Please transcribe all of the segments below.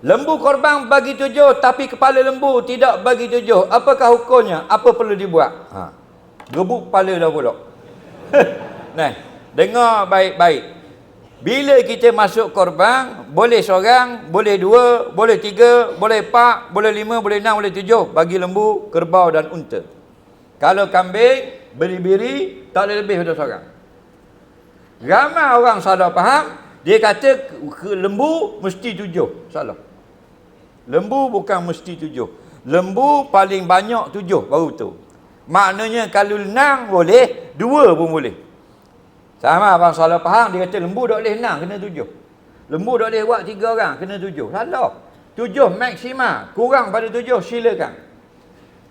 Lembu korban bagi tujuh tapi kepala lembu tidak bagi tujuh. Apakah hukumnya? Apa perlu dibuat? Ha. Gebuk kepala dah pula. nah, dengar baik-baik. Bila kita masuk korban, boleh seorang, boleh dua, boleh tiga, boleh empat, boleh lima, boleh enam, boleh tujuh. Bagi lembu, kerbau dan unta. Kalau kambing, beri-beri, tak boleh lebih daripada seorang. Ramai orang salah faham, dia kata lembu mesti tujuh. Salah. Lembu bukan mesti tujuh. Lembu paling banyak tujuh baru tu. Maknanya kalau enam boleh, dua pun boleh. Sama abang salah faham, dia kata lembu tak boleh enam, kena tujuh. Lembu tak boleh buat tiga orang, kena tujuh. Salah. Tujuh maksima. Kurang pada tujuh, silakan.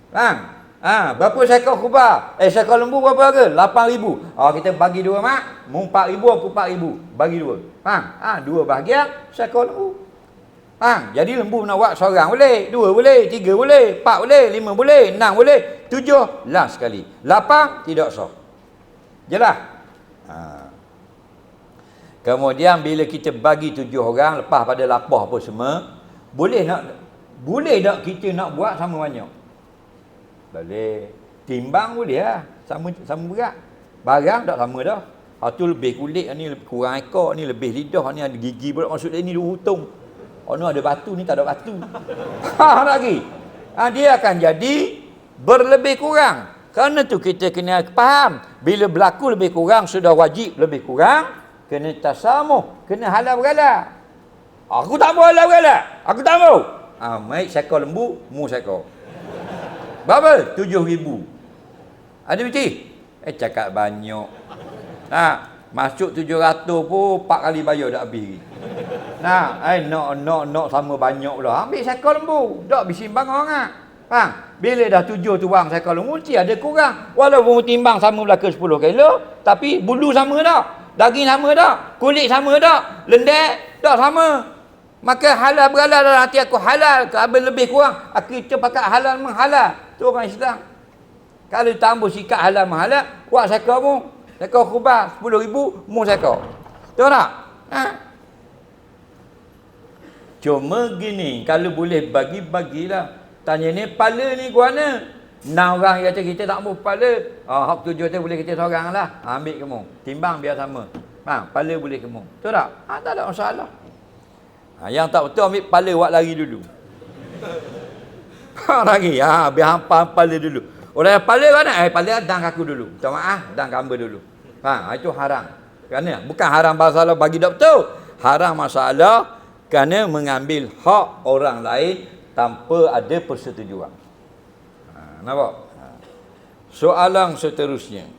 Faham? Ha, berapa seekor kubah? Eh, seekor lembu berapa harga? Lapan ribu. Oh, kita bagi dua mak. Mu empat ribu, aku empat ribu. Bagi dua. Faham? Ha, dua bahagian, seekor lembu. Faham? Jadi lembu nak buat seorang boleh. Dua boleh. Tiga boleh. Empat boleh. Lima boleh. Enam boleh. Tujuh, last sekali. Lapan, tidak sah. Jelas? Ha. Kemudian bila kita bagi tujuh orang, lepas pada lapah apa semua, boleh nak boleh tak kita nak buat sama banyak? Boleh. Timbang boleh lah. Sama, sama berat. Barang tak sama dah. Ha tu lebih kulit, ni kurang ekor, ni lebih lidah, ni ada gigi pula maksud dia ni dua hutung. Oh ni ada batu, ni tak ada batu. Ha lagi. Ha, dia akan jadi berlebih kurang. Kerana tu kita kena faham. Bila berlaku lebih kurang, sudah wajib lebih kurang. Kena tasamuh. Kena halal berhala. Aku tak mau halal berhala. Aku tak mau. Ha, maik sekor lembu, mu sekor. Berapa? Tujuh ribu. Ada beti? Eh cakap banyak. Nah, masuk tujuh ratus pun empat kali bayar dah habis. Nah, eh nak nak nak sama banyak pula. Ambil sekor lembu. Tak bisimbang orang ah. Faham? Bila dah tujuh tu bang sekor lembu, mesti ada kurang. Walaupun timbang sama belaka 10 kilo, tapi bulu sama tak? Daging sama tak? Kulit sama tak? Lendek tak sama. Maka halal berhalal dalam hati aku halal ke lebih kurang. Aku kita pakai halal menghalal. Tu orang Islam. Kalau tambah sikat halal menghalal, buat sekor mu. Sekor kubah 10 ribu, mu sekor. Tahu tak? Ha? Cuma gini, kalau boleh bagi-bagilah. Tanya ni, pala ni guana. Enam orang kata kita tak mau pala. Oh, hak tujuh tu boleh kita seorang lah. Ha, ambil kamu. Timbang biar sama. Ha, pala boleh kamu. Tahu tak? Ha, tak ada masalah. Ha, yang tak betul ambil pala buat lari dulu. Ha, lagi. Ha, biar hampa pala dulu. Orang yang pala mana? Eh, pala dang kaku dulu. Minta maaf, dang gambar dulu. Ha, itu haram. Kerana bukan haram masalah bagi betul. Haram masalah kerana mengambil hak orang lain tanpa ada persetujuan. Ha, nampak? Ha. Soalan seterusnya.